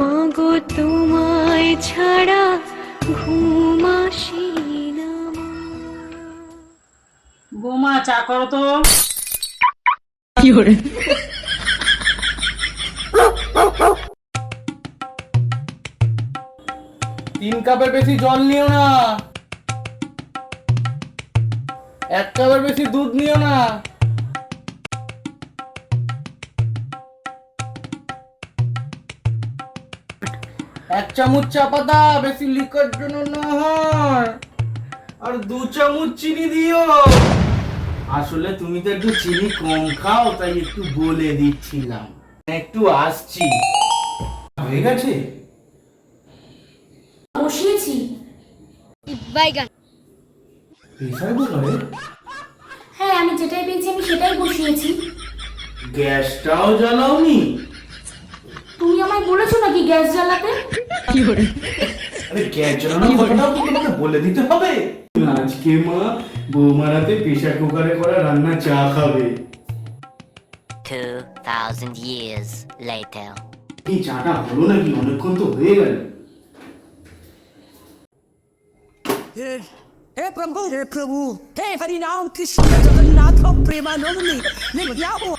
মাগো তোমায় ছাড়া ঘুম আসে না মা। বৌমা চা করো তো। তিন কাপের বেশি জল নিও না। এক কাপের বেশি দুধ নিও না। এক চামচ চা পাতা বেশি লিকার জন্য না হয় আর দু চামচ চিনি দিও। আসলে তুমি তো একটু চিনি কম খাও তাই একটু বলে দিচ্ছিলাম। একটু আসছি। হয়ে গেছে? বসিয়েছি। হ্যাঁ আমি যেটাই পেয়েছি আমি সেটাই বসিয়েছি। গ্যাসটাও জ্বালাওনি তুমি আমায় বলেছ নাকি গ্যাস জ্বালাতে আরে গ্যাস জ্বালানোর কথাটাও কি তোমাকে বলে দিতে হবে আজকে মা বৌমারাতে প্রেসার কুকারে করা রান্না চা খাবে 2,000 years later. এই চাটা হলো নাকি অনেকক্ষণ তো হয়ে গেল हे प्रभु हे प्रभु हे हरिनाम कृष्ण जगन्नाथ प्रेमानंद ने बजाओ